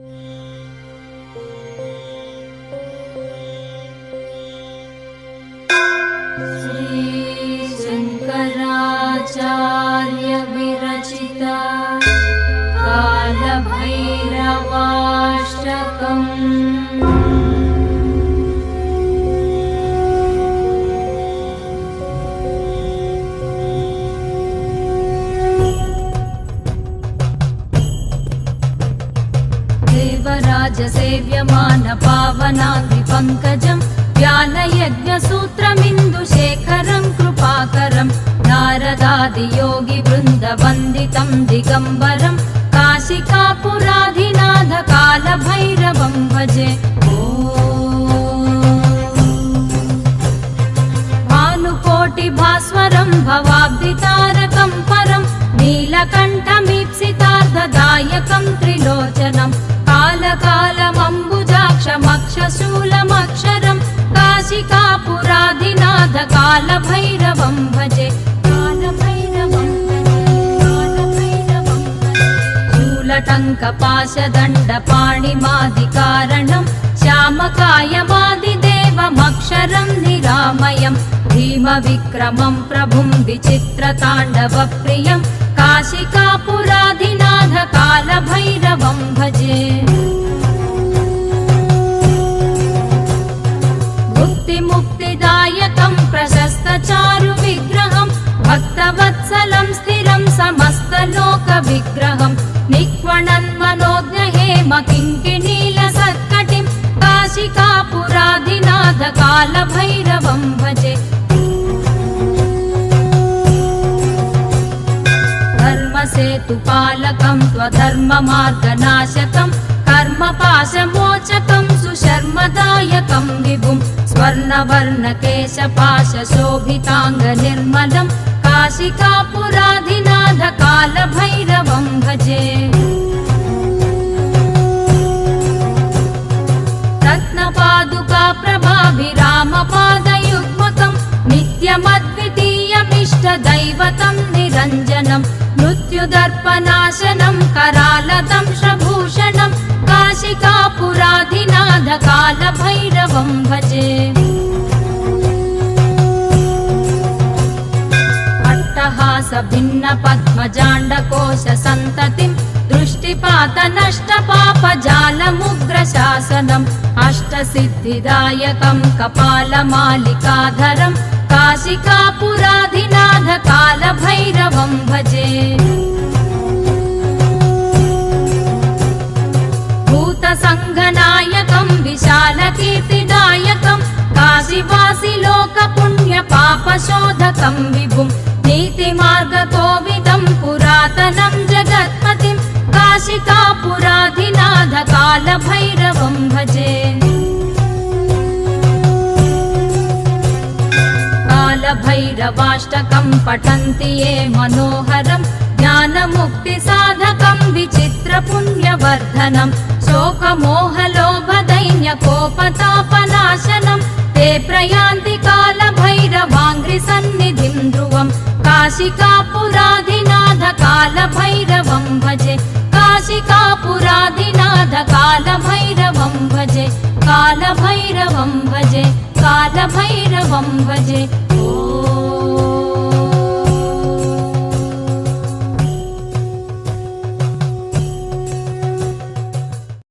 Mm-hmm. देवराजसेव्यमान पावनाग्निपङ्कजम् व्यालयज्ञसूत्रमिन्दुशेखरम् कृपाकरम् नारदादियोगिवृन्दवन्दितम् दिगम्बरम् काशिकापुराधिनाथ कालभैरवम् भजे ॐ भानुकोटिभास्वरम् भवाब्दितारकम् परम् नीलकण्ठमीप्सितार्धदायकम् त्रिलोचनम् कालकालमम्बुजाक्षमक्षशूलमक्षरम् काशिकापुराधिनाथ कालभैरवम् भजे। कालभैरवम् भजे कालभैरवम् भजे। शूलटङ्कपाशदण्डपाणिमादिकारणम् श्यामकायमादिदेवमक्षरम् निरामयम् भीमविक्रमम् प्रभुम् विचित्रताण्डवप्रियम् काशिकापुराधिनाथ कालभैरवम् भजे प्रशस्तचारुविग्रहम् भक्तवत्सलम् स्थिरम् समस्तलोकविग्रहम् निक्वणन्मनोज्ञहेम किङ्किणीलसत्कटिम् काशिकापुराधिनाथ कालभैरवम् भजे धर्मसेतुपालकम् त्वधर्ममार्गनाशकम् कर्मपाशमोचकम् सुशर्मदायकम् विभुम् स्वर्णवर्णकेशपाशशोभिताङ्गनिर्मलम् काशिकापुराधिनाथ कालभैरवम् भजे रत्नपादुका प्रभाभिरामपादयुग्मकम् नित्यमद्वितीयमिष्टदैवतम् निरञ्जनम् मृत्युदर्पनाशनम् करालदं शभूषणम् काशिकापुराधिनाथ कालभैरवम् भजे सन्ततिम् दृष्टिपात नष्ट पापजालमुग्रशासनम् अष्टसिद्धिदायकम् कपालमालिकाधरम् काशिकापुराधिनाथ कालभैरवम् भजे। भूतसङ्घनायकम् विशालकीर्तिदायकम् काशिवासि लोकपुण्यपापशोधकम् विभुम् नीतिमार्गकोविदम् पुरातनम् जगत्पतिम् काशिकापुराधिनाथ कालभैरवम् भजे। कालभैरवाष्टकम् पठन्ति ये मनोहरम् ज्ञानमुक्तिसाधकम् विचित्रपुण्यवर्धनम् शोकमोहलोभदैन्यकोपतापनाशनम् ते प्रयान्ति कालभैरवाङ्घ्रिसन्निधिं ध्रुवं। काशिकापुराधिनाथ कालभैरवं भजे। काशिकापुराधिनाथ कालभैरवं भजे। कालभैरवं भजे। कालभैरवं भजे। ओ।